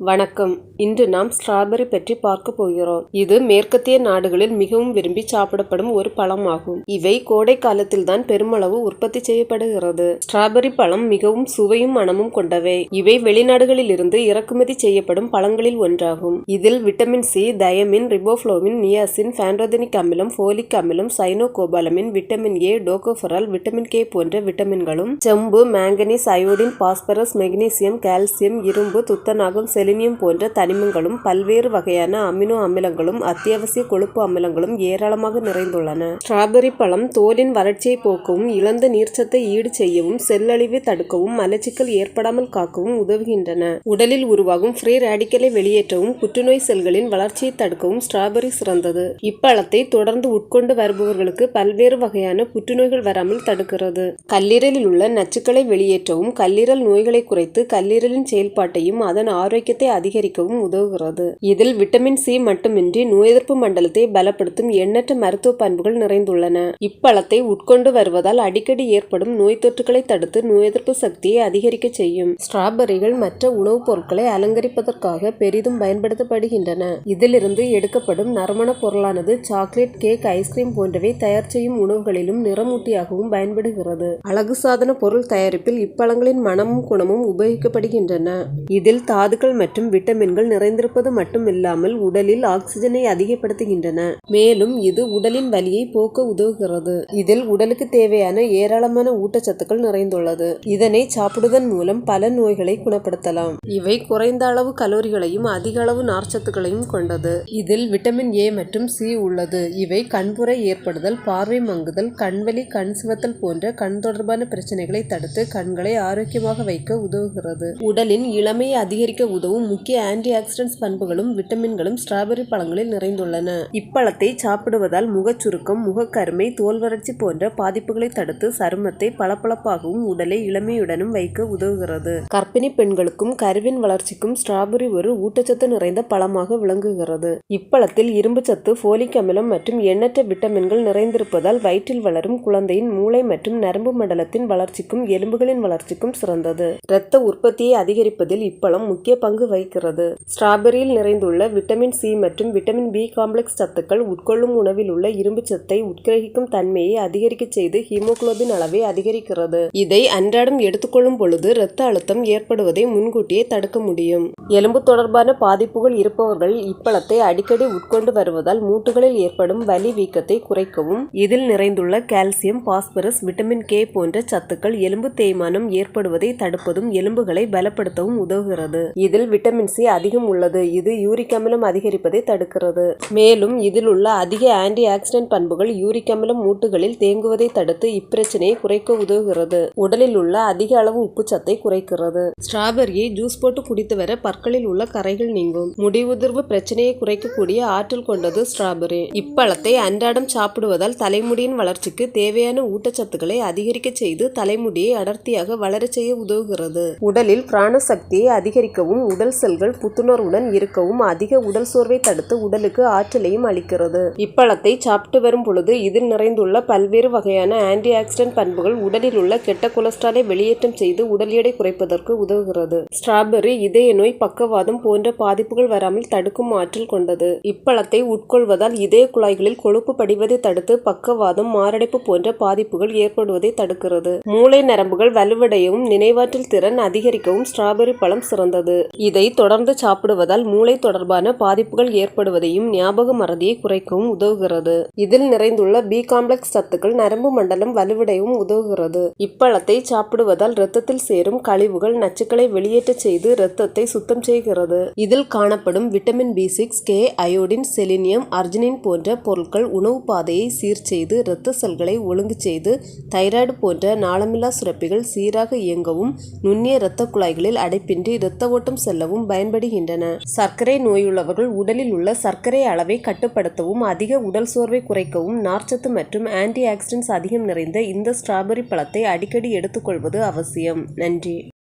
வணக்கம். இன்று நாம் ஸ்ட்ராபெரி பற்றி பார்க்க போகிறோம். இது மேற்கத்திய நாடுகளில் மிகவும் விரும்பி சாப்பிடப்படும் ஒரு பழமாகும். இவை கோடை காலத்தில் தான் பெருமளவு உற்பத்தி செய்யப்படுகிறது. ஸ்ட்ராபெரி பழம் மிகவும் சுவையும் மனமும் கொண்டவை. இவை வெளிநாடுகளில் இருந்து இறக்குமதி செய்யப்படும் பழங்களில் ஒன்றாகும். இதில் vitamin C thiamine riboflavin niacin pantothenic அமிலம் ஃபோலிக் அமிலம் cyanocobalamin vitamin A tocopherol vitamin K போன்ற விட்டமின்களும் செம்பு manganese iodine phosphorus magnesium calcium இரும்பு துத்தநாகம் செலினியம் போன்ற தனிமங்களும் பல்வேறு வகையான அமினோ அமிலங்களும் அத்தியாவசிய கொழுப்பு அமிலங்களும் ஏராளமாக நிறைந்துள்ளன. ஸ்ட்ராபெரி பழம் தோலின் வறட்சியை போக்கவும் இழந்த நீர்ச்சத்தை ஈடு செய்யவும் செல்லழிவை தடுக்கவும் மலச்சிக்கல் ஏற்படாமல் காக்கவும் உதவுகின்றன. உடலில் உருவாகும் ஃப்ரீ ரேடிக்கலை வெளியேற்றவும் புற்றுநோய் செல்களின் வளர்ச்சியை தடுக்கவும் ஸ்ட்ராபெரி சிறந்தது. இப்பழத்தை தொடர்ந்து உட்கொண்டு வருபவர்களுக்கு பல்வேறு வகையான புற்றுநோய்கள் வராமல் தடுக்கிறது. கல்லீரலில் உள்ள நச்சுக்களை வெளியேற்றவும் கல்லீரல் நோய்களை குறைத்து கல்லீரலின் செயல்பாட்டையும் அதன் ஆரோக்கிய ஆரோக்கியத்தை அதிகரிக்கவும் உதவுகிறது. இதில் விட்டமின் சி மட்டுமின்றி நோய் எதிர்ப்பு மண்டலத்தை பலப்படுத்தும் எண்ணற்ற மருத்துவ பண்புகள் நிறைந்துள்ளன. இப்பழத்தை உட்கொண்டு வருவதால் அடிக்கடி ஏற்படும் நோய் தொற்றுகளை தடுத்து நோய் எதிர்ப்பு சக்தியை அதிகரிக்க செய்யும். ஸ்ட்ராபெர்ரிகள் மற்ற உணவுப் பொருட்களை அலங்கரிப்பதற்காக பெரிதும் பயன்படுத்தப்படுகின்றன. இதிலிருந்து எடுக்கப்படும் நறுமண பொருளானது சாக்லேட் கேக் ஐஸ்கிரீம் போன்றவை தயார் செய்யும் உணவுகளிலும் நிறமூட்டியாகவும் பயன்படுகிறது. அழகு சாதன பொருள் தயாரிப்பில் இப்பழங்களின் மனமும் குணமும் உபயோகிக்கப்படுகின்றன. இதில் தாதுக்கள் மற்றும் விட்டமின்கள் நிறைந்திருப்பது மட்டுமில்லாமல் உடலில் ஆக்சிஜனை அதிகப்படுத்துகின்றன. மேலும் இது உடலின் வலியை போக்க உதவுகிறது. இதில் உடலுக்கு தேவையான ஏராளமான ஊட்டச்சத்துக்கள் நிறைந்துள்ளது. இதனை சாப்பிடுவதன் மூலம் பல நோய்களை குணப்படுத்தலாம். இவை குறைந்த அளவு கலோரிகளையும் அதிக அளவு நார்ச்சத்துக்களையும் கொண்டது. இதில் விட்டமின் ஏ மற்றும் சி உள்ளது. இவை கண்புரை ஏற்படுதல் பார்வை மங்குதல் கண்வலி கண் சிவத்தல் போன்ற கண் தொடர்பான பிரச்சனைகளை தடுத்து கண்களை ஆரோக்கியமாக வைக்க உதவுகிறது. உடலின் இளமையை அதிகரிக்க உதவும் முக்கிய ஆன்டி ஆக்சிடென்ட்ஸ் பண்புகளும் விட்டமின்களும் ஸ்ட்ராபெரி பழங்களில் நிறைந்துள்ளன. இப்பழத்தை சாப்பிடுவதால் முகச்சுருக்கம் முகக்கருமை தோல் வறட்சி போன்ற பாதிப்புகளை தடுத்து சருமத்தை பளபளப்பாகவும் உடலை இளமையுடனும் வைக்க உதவுகிறது. கர்ப்பிணி பெண்களுக்கும் கருவின் வளர்ச்சிக்கும் ஸ்ட்ராபெரி ஒரு ஊட்டச்சத்து நிறைந்த பழமாக விளங்குகிறது. இப்பழத்தில் இரும்புச்சத்து போலிக் அமிலம் மற்றும் எண்ணற்ற விட்டமின்கள் நிறைந்திருப்பதால் வயிற்றில் வளரும் குழந்தையின் மூளை மற்றும் நரம்பு மண்டலத்தின் வளர்ச்சிக்கும் எலும்புகளின் வளர்ச்சிக்கும் சிறந்தது. இரத்த உற்பத்தியை அதிகரிப்பதில் இப்பழம் முக்கிய பங்கு வைக்கிறது. ஸ்ட்ராபெரியில் நிறைந்துள்ள விட்டமின் சி மற்றும் விட்டமின் பி காம்ப்ளெக்ஸ் சத்துக்கள் உட்கொள்ளும் உணவில் உள்ள இரும்பு சத்தை உட்கிரகிக்கும் தன்மையை அதிகரிக்க செய்து ஹீமோகுளோபின் அளவை அதிகரிக்கிறது. இதை அன்றாடம் எடுத்துக்கொள்ளும் பொழுது இரத்த அழுத்தம் ஏற்படுவதை முன்கூட்டியே தடுக்க முடியும். எலும்பு தொடர்பான பாதிப்புகள் இருப்பவர்கள் இப்பழத்தை அடிக்கடி உட்கொண்டு வருவதால் மூட்டுகளில் ஏற்படும் வலி வீக்கத்தை குறைக்கவும் இதில் நிறைந்துள்ள கால்சியம் பாஸ்பரஸ் விட்டமின் கே போன்ற சத்துக்கள் எலும்பு தேய்மானம் ஏற்படுவதை தடுப்பதும் எலும்புகளை பலப்படுத்தவும் உதவுகிறது. இதில் விட்டமின் சி அதிகம் உள்ளது. இது யூரிக் அமிலம் அதிகரிப்பதை தடுக்கிறது. மேலும் இதில் உள்ள அதிக ஆன்டி ஆக்சிடென்ட் பண்புகள் யூரிக் அமிலம் மூட்டுகளில் தேங்குவதை தடுத்து இப்பிரச்சனையை குறைக்க உதவுகிறது. உடலில் உள்ள அதிக அளவு உப்புச்சத்தை குறைக்கிறது. ஸ்ட்ராபெரியை ஜூஸ் போட்டு குடித்து வர பற்களில் உள்ள கரைகள் நீங்கும். முடி உதிர்வு பிரச்சனையை குறைக்கக்கூடிய ஆற்றல் கொண்டது ஸ்ட்ராபெரி இப்பழத்தை அன்றாடம் சாப்பிடுவதால் தலைமுடியின் வளர்ச்சிக்கு தேவையான ஊட்டச்சத்துக்களை அதிகரிக்க செய்து தலைமுடியை அடர்த்தியாக வளர செய்ய உதவுகிறது. உடலில் பிராண சக்தியை அதிகரிக்கவும் உடல் செல்கள் புத்துணர்வுடன் இருக்கவும் அதிக உடல் சோர்வை தடுத்து உடலுக்கு ஆற்றலையும் அளிக்கிறது. இப்பழத்தை சாப்பிட்டு வரும் பொழுது இதில் நிறைந்துள்ள பல்வேறு வகையான ஆன்டி ஆக்சிடென்ட் பண்புகள் உடலில் உள்ள கெட்ட கொலஸ்ட்ராலை வெளியேற்றம் செய்து உடல் எடை குறைப்பதற்கு உதவுகிறது. ஸ்ட்ராபெர்ரி இதய நோய் பக்கவாதம் போன்ற பாதிப்புகள் வராமல் தடுக்கும் ஆற்றல் கொண்டது. இப்பழத்தை உட்கொள்வதால் இதய குழாய்களில் கொழுப்பு படிவதை தடுத்து பக்கவாதம் மாரடைப்பு போன்ற பாதிப்புகள் ஏற்படுவதை தடுக்கிறது. மூளை நரம்புகள் வலுவடையவும் நினைவாற்றல் திறன் அதிகரிக்கவும் ஸ்ட்ராபெர்ரி பழம் சிறந்தது. இதை தொடர்ந்து சாப்பிடுவதால் மூளை தொடர்பான பாதிப்புகள் ஏற்படுவதையும் ஞாபக மறதியை குறைக்கவும் உதவுகிறது. இதில் நிறைந்துள்ள பி காம்ப்ளெக்ஸ் சத்துக்கள் நரம்பு மண்டலம் வலுவடையவும் உதவுகிறது. இப்பழத்தை சாப்பிடுவதால் இரத்தத்தில் சேரும் கழிவுகள் நச்சுக்களை வெளியேற்ற செய்து இரத்தத்தை சுத்தம் செய்கிறது. இதில் காணப்படும் vitamin B six K iodine selenium arginine போன்ற பொருட்கள் உணவு பாதையை சீர் செய்து இரத்த செல்களை ஒழுங்கு செய்து தைராய்டு போன்ற நாளமில்லா சுரப்பிகள் சீராக இயங்கவும் நுண்ணிய இரத்த குழாய்களில் அடைப்பின்றி இரத்த ஓட்டம் செல்லவும் பயன்படுகின்றன. சர்க்கரை நோயுள்ளவர்கள் உடலில் உள்ள சர்க்கரை அளவை கட்டுப்படுத்தவும் அதிக உடல் சோர்வை குறைக்கவும் நார்ச்சத்து மற்றும் ஆன்டி ஆக்சிடென்ட்ஸ் அதிகம் நிறைந்த இந்த ஸ்ட்ராபெரி பழத்தை அடிக்கடி எடுத்துக்கொள்வது அவசியம். நன்றி.